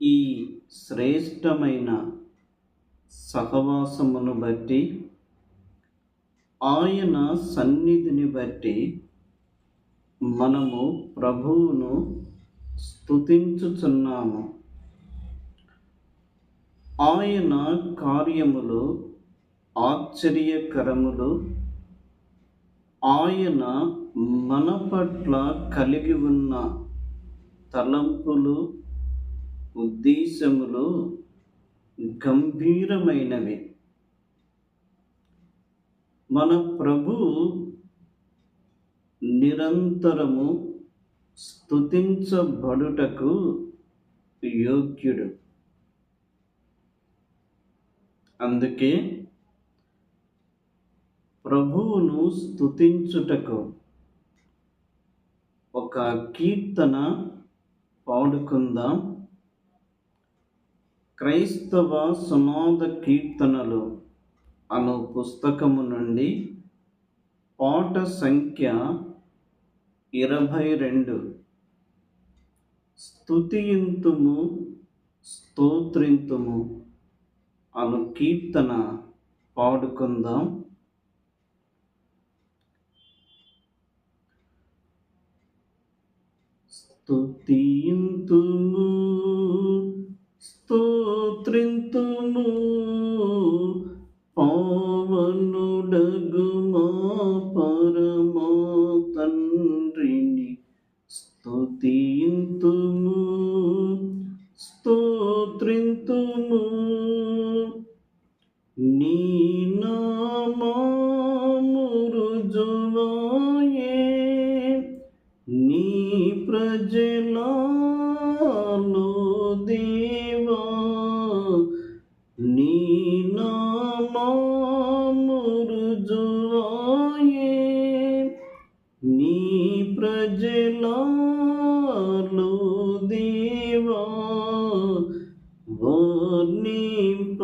ఈ శ్రేష్టమైన సహవాసమును బట్టి ఆయన సన్నిధిని బట్టి మనము ప్రభువును స్థుతించుచున్నాము ఆయన కార్యములు ఆశ్చర్యకరములు ఆయన మన పట్ల కలిగి ఉన్న తలంపులు ఉద్దేశములు గంభీరమైనవి. మన ప్రభు నిరంతరము స్తుతించబడుటకు యోగ్యుడు. అందుకే ప్రభువును స్తుతించుటకు ఒక కీర్తన పాడుకుందాం. క్రైస్తవ సునాద కీర్తనలు అను పుస్తకము నుండి పాట సంఖ్య ఇరవై రెండు. స్థుతియింతుము స్తోత్రింతుము అను కీర్తన పాడుకుందాం. స్తుతియింతుము స్తుతియింతుము స్తోత్రింతుము. నీ నామమురుజువాయే నీ ప్రజలాలో దేవా. నీ నామమురుజువాయే నీ ప్రజలా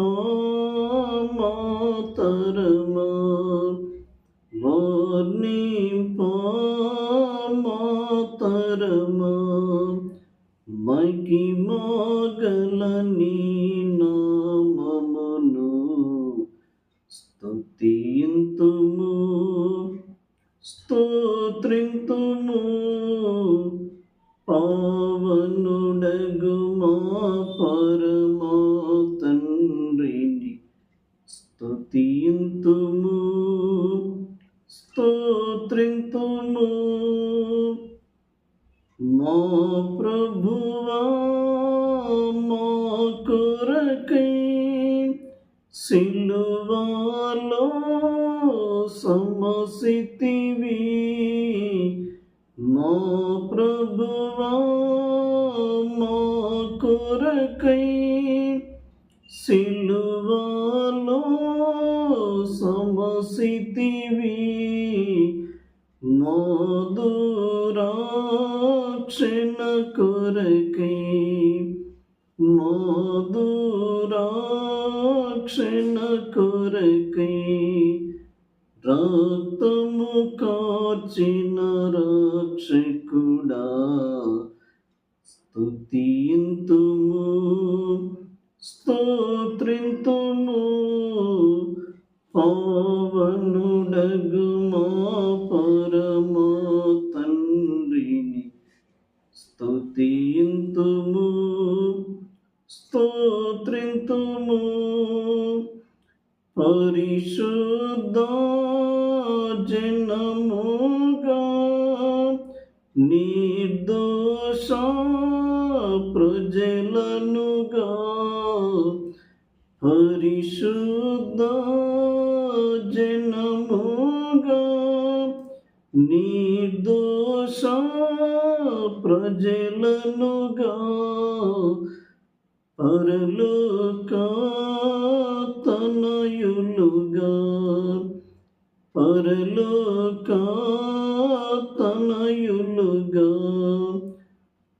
వర్ణింపా మాతరమా వర్ణింపా మాతరమా మహిమగల నీ నామమును స్తోత్రింతుము. పావనుడగు స్తోత్రింతుము మా ప్రభువా మా కొరకై సిలువాలో సమసితివి. మా ప్రభువా మా కొరకై సిలువాలో సమసితివి. మధురాక్షణ కొరకై మధురాక్షణ కొరకై రక్తము కాచిన రక్షకుడా. స్తుతింతుము స్తోత్రింతుము పావనుడగు మా పరిశుద్ధ జనముగా నిర్దోష ప్రజలనుగా పరిశుద్ధ జనముగా నిర్దోష ప్రజలనుగా పరలోక తనయులుగా పరలోక తనయులుగా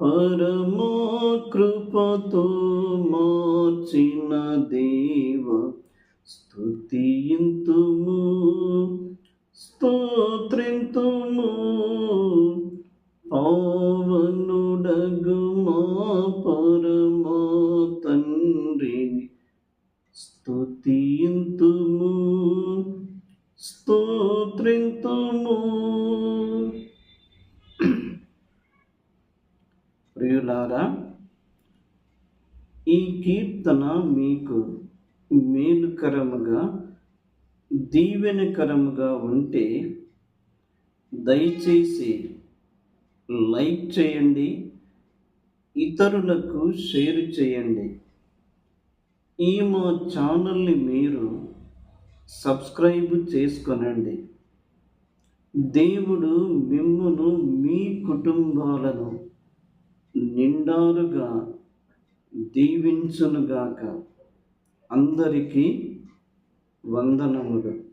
పరమ కృపతో మార్చిన దేవ స్తుతింతుము స్తోత్రింతుము. ఓ స్తోత్రింతుము. ప్రియులారా ఈ కీర్తన మీకు మేలుకరముగా దీవెనకరముగా ఉంటే దయచేసి లైక్ చేయండి ఇతరులకు షేర్ చేయండి. ఈ మా ఛానల్ని మీరు సబ్స్క్రైబ్ చేసుకొనండి. దేవుడు మిమ్మును మీ కుటుంబాలను నిండారుగా దీవించునుగాక. అందరికీ వందనములు.